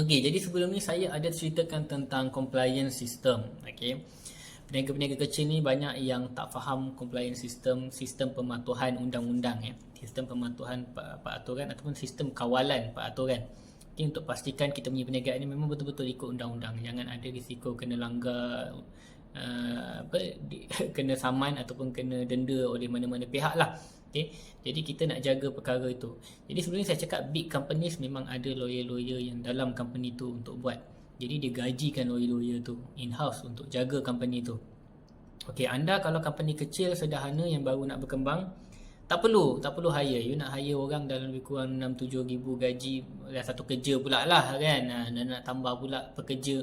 Okey, jadi sebelum ni saya ada ceritakan tentang compliance system. Okey. Peniaga-peniaga kecil ni banyak yang tak faham compliance system, sistem pematuhan undang-undang ya. Sistem pematuhan peraturan ataupun sistem kawalan peraturan. Okay, untuk pastikan kita punya perniagaan ni memang betul-betul ikut undang-undang. Jangan ada risiko kena langgar uh, apa di, kena saman ataupun kena denda oleh mana-mana pihak lah. Okay. Jadi kita nak jaga perkara itu. Jadi sebelum ni saya cakap big companies memang ada lawyer-lawyer yang dalam company tu untuk buat. Jadi dia gajikan lawyer-lawyer tu in-house untuk jaga company tu. Okay, anda kalau company kecil sederhana yang baru nak berkembang, tak perlu, tak perlu hire. You nak hire orang dalam lebih kurang 6-7 ribu gaji dah satu kerja pula lah kan. Ha, nak, nak tambah pula pekerja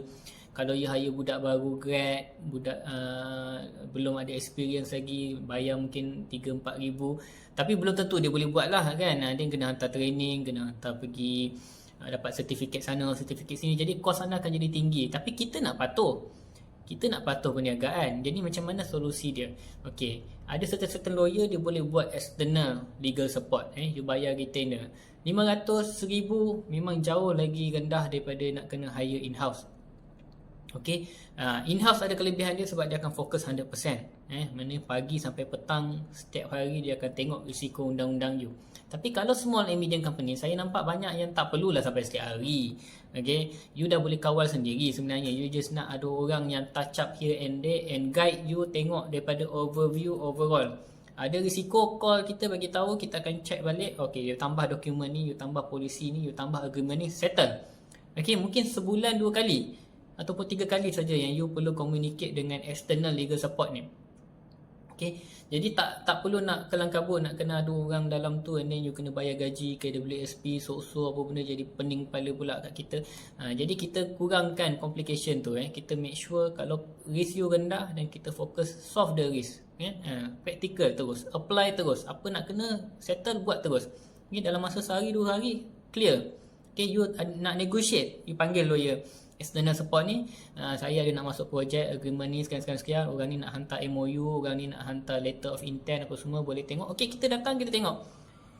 kalau you hire budak baru grad budak uh, belum ada experience lagi bayar mungkin 3-4 ribu. Tapi belum tentu dia boleh buat lah kan? Uh, dia kena hantar training kena hantar pergi uh, dapat sertifikat sana sertifikat sini. Jadi kos sana akan jadi tinggi. Tapi kita nak patuh. Kita nak patuh perniagaan. Jadi macam mana solusi dia? Ok ada certain-certain lawyer dia boleh buat external legal support eh? You bayar retainer. 500 1000 memang jauh lagi rendah daripada nak kena hire in-house Okey, uh, in-house ada kelebihan dia sebab dia akan fokus 100%. Eh, mana pagi sampai petang setiap hari dia akan tengok risiko undang-undang you. Tapi kalau small and medium company, saya nampak banyak yang tak perlulah sampai setiap hari. Okey, you dah boleh kawal sendiri sebenarnya. You just nak ada orang yang touch up here and there and guide you tengok daripada overview overall. Ada risiko call kita bagi tahu kita akan check balik. Okey, you tambah dokumen ni, you tambah polisi ni, you tambah agreement ni, settle. Okey, mungkin sebulan dua kali ataupun tiga kali saja yang you perlu communicate dengan external legal support ni. Okay. Jadi tak tak perlu nak kelang kabut nak kena ada orang dalam tu and then you kena bayar gaji KWSP so-so apa benda jadi pening kepala pula kat kita. Ha, jadi kita kurangkan complication tu eh. Kita make sure kalau risk you rendah dan kita fokus solve the risk. Eh? Ha, practical terus. Apply terus. Apa nak kena settle buat terus. Okay, dalam masa sehari dua hari clear. Okay, you nak negotiate. You panggil lawyer external support ni uh, saya ada nak masuk projek agreement ni sekian-sekian sekian orang ni nak hantar MOU orang ni nak hantar letter of intent apa semua boleh tengok. Okey kita datang kita tengok.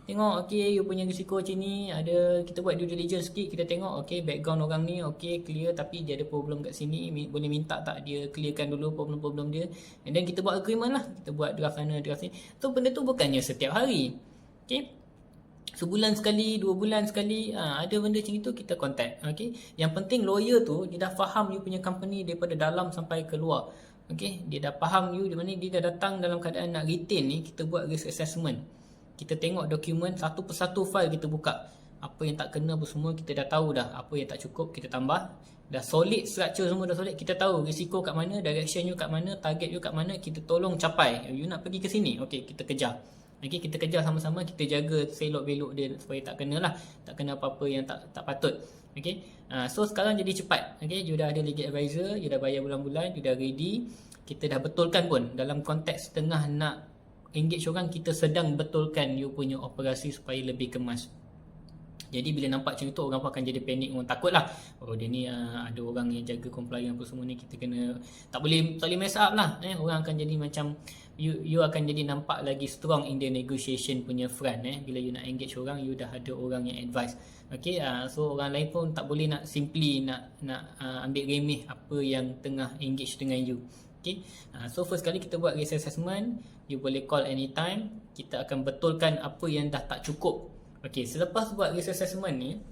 Tengok okey you punya risiko macam ni ada kita buat due diligence sikit kita tengok. Okey background orang ni okey clear tapi dia ada problem kat sini boleh minta tak dia clearkan dulu problem-problem dia. And then kita buat agreement lah. Kita buat draft sana draft sini. Tu benda tu bukannya setiap hari. Okey sebulan sekali, dua bulan sekali, ha, ada benda macam itu kita contact. Okay? Yang penting lawyer tu dia dah faham you punya company daripada dalam sampai keluar. Okay? Dia dah faham you di mana dia dah datang dalam keadaan nak retain ni, kita buat risk assessment. Kita tengok dokumen satu persatu file kita buka. Apa yang tak kena apa semua kita dah tahu dah. Apa yang tak cukup kita tambah. Dah solid structure semua dah solid. Kita tahu risiko kat mana, direction you kat mana, target you kat mana, kita tolong capai. You nak pergi ke sini, okay kita kejar. Okay, kita kejar sama-sama, kita jaga selok belok dia supaya tak kena lah. Tak kena apa-apa yang tak tak patut. Okay. Uh, so sekarang jadi cepat. Okay, you dah ada legal advisor, you dah bayar bulan-bulan, you dah ready. Kita dah betulkan pun dalam konteks tengah nak engage orang, kita sedang betulkan you punya operasi supaya lebih kemas. Jadi bila nampak macam tu orang pun akan jadi panik orang takut lah. Oh dia ni uh, ada orang yang jaga compliance apa semua ni kita kena tak boleh tak boleh mess up lah eh. Orang akan jadi macam you you akan jadi nampak lagi strong in the negotiation punya front eh. Bila you nak engage orang you dah ada orang yang advice. Okay, uh, so orang lain pun tak boleh nak simply nak nak uh, ambil remeh apa yang tengah engage dengan you. Okay, uh, so first kali kita buat risk assessment, you boleh call anytime. Kita akan betulkan apa yang dah tak cukup Okey, selepas buat risk assessment ni,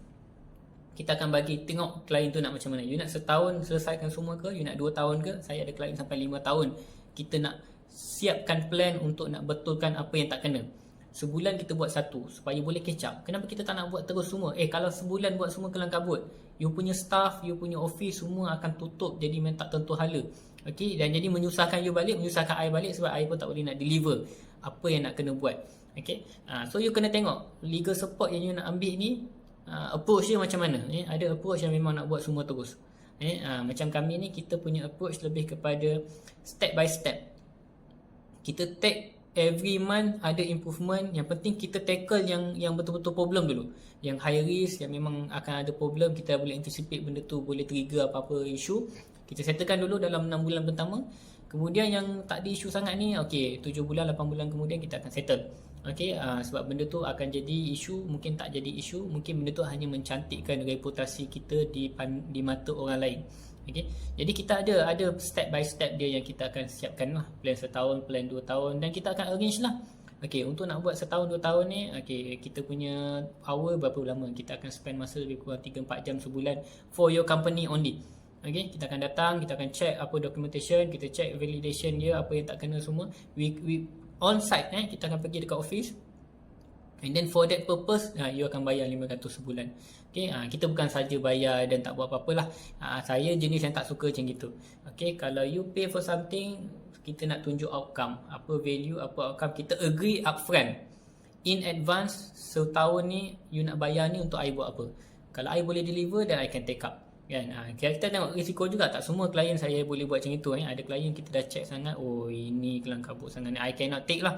kita akan bagi tengok klien tu nak macam mana. You nak setahun selesaikan semua ke? You nak dua tahun ke? Saya ada klien sampai lima tahun. Kita nak siapkan plan untuk nak betulkan apa yang tak kena. Sebulan kita buat satu supaya boleh catch up. Kenapa kita tak nak buat terus semua? Eh kalau sebulan buat semua kelang kabut, you punya staff, you punya office semua akan tutup jadi memang tak tentu hala. Okey dan jadi menyusahkan you balik, menyusahkan I balik sebab I pun tak boleh nak deliver apa yang nak kena buat. Okay. Uh, so you kena tengok legal support yang you nak ambil ni uh, approach dia macam mana. Eh? Ada approach yang memang nak buat semua terus. Eh? Uh, macam kami ni kita punya approach lebih kepada step by step. Kita take every month ada improvement. Yang penting kita tackle yang yang betul-betul problem dulu. Yang high risk yang memang akan ada problem kita boleh anticipate benda tu boleh trigger apa-apa issue. Kita settlekan dulu dalam 6 bulan pertama. Kemudian yang tak ada isu sangat ni, okey, 7 bulan, 8 bulan kemudian kita akan settle. Okay, uh, sebab benda tu akan jadi isu, mungkin tak jadi isu, mungkin benda tu hanya mencantikkan reputasi kita di di mata orang lain. Okay, jadi kita ada ada step by step dia yang kita akan siapkan lah, plan setahun, plan dua tahun dan kita akan arrange lah. Okay, untuk nak buat setahun dua tahun ni, okay, kita punya power berapa lama? Kita akan spend masa lebih kurang 3-4 jam sebulan for your company only. Okay, kita akan datang, kita akan check apa documentation, kita check validation dia, apa yang tak kena semua. We, we on site eh kita akan pergi dekat office. And then for that purpose uh, you akan bayar 500 sebulan. Okey uh, kita bukan saja bayar dan tak buat apa-apalah uh, saya jenis yang tak suka macam gitu. Okey kalau you pay for something kita nak tunjuk outcome. Apa value apa outcome kita agree upfront. In advance setahun ni you nak bayar ni untuk I buat apa. Kalau I boleh deliver then I can take up kan? Ha, kita tengok risiko juga. Tak semua klien saya boleh buat macam itu eh. ada klien kita dah check sangat oh ini kelang kabut sangat ni. I cannot take lah.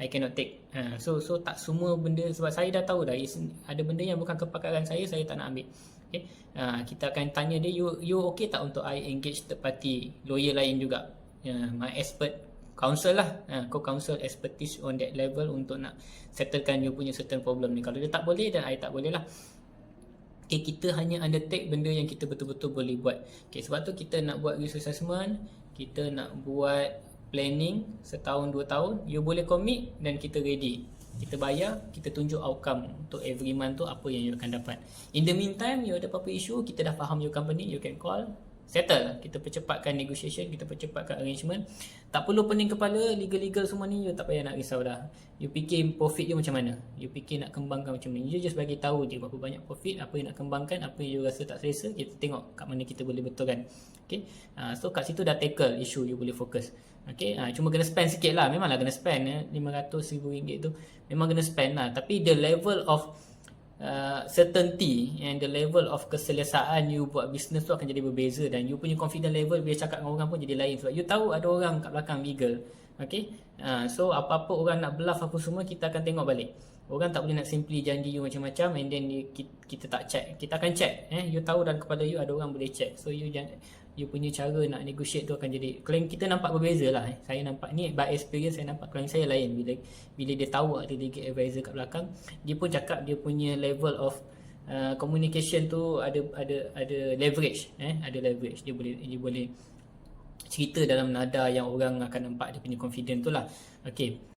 I cannot take. Ha, so so tak semua benda sebab saya dah tahu dah ada benda yang bukan kepakaran saya saya tak nak ambil. Okay. ha, kita akan tanya dia you you okay tak untuk I engage third party lawyer lain juga? Yeah, my expert counsel lah. Ha, co-counsel expertise on that level untuk nak settlekan you punya certain problem ni. Kalau dia tak boleh dan I tak boleh lah okay, kita hanya undertake benda yang kita betul-betul boleh buat. Okay, sebab tu kita nak buat risk assessment, kita nak buat planning setahun dua tahun, you boleh commit dan kita ready. Kita bayar, kita tunjuk outcome untuk every month tu apa yang you akan dapat. In the meantime, you ada apa-apa issue, kita dah faham your company, you can call, settle. Kita percepatkan negotiation kita percepatkan arrangement. Tak perlu pening kepala legal-legal semua ni you tak payah nak risau dah. You fikir profit you macam mana. You fikir nak kembangkan macam mana. You just bagi tahu je berapa banyak profit apa yang nak kembangkan apa yang you rasa tak selesa kita tengok kat mana kita boleh betulkan okay? Uh, so kat situ dah tackle issue you boleh fokus. Okay? Uh, cuma kena spend sikit lah. Memanglah kena spend eh, 500 ribu ringgit tu. Memang kena spend lah. Tapi the level of Uh, certainty and the level of keselesaan you buat bisnes tu akan jadi berbeza dan you punya confident level bila cakap dengan orang pun jadi lain. Sebab you tahu ada orang kat belakang legal okay? Uh, so apa-apa orang nak bluff apa semua kita akan tengok balik. Orang tak boleh nak simply janji you macam-macam and then you, kita, kita tak check. Kita akan check eh? You tahu dalam kepala you ada orang boleh check. So you jangan you punya cara nak negotiate tu akan jadi klien kita nampak berbeza lah eh. saya nampak ni by experience saya nampak klien saya lain. Bila bila dia tahu ada legal advisor kat belakang dia pun cakap dia punya level of uh, communication tu ada ada ada leverage eh. Ada leverage. Dia boleh dia boleh cerita dalam nada yang orang akan nampak dia punya confident tu lah. Okay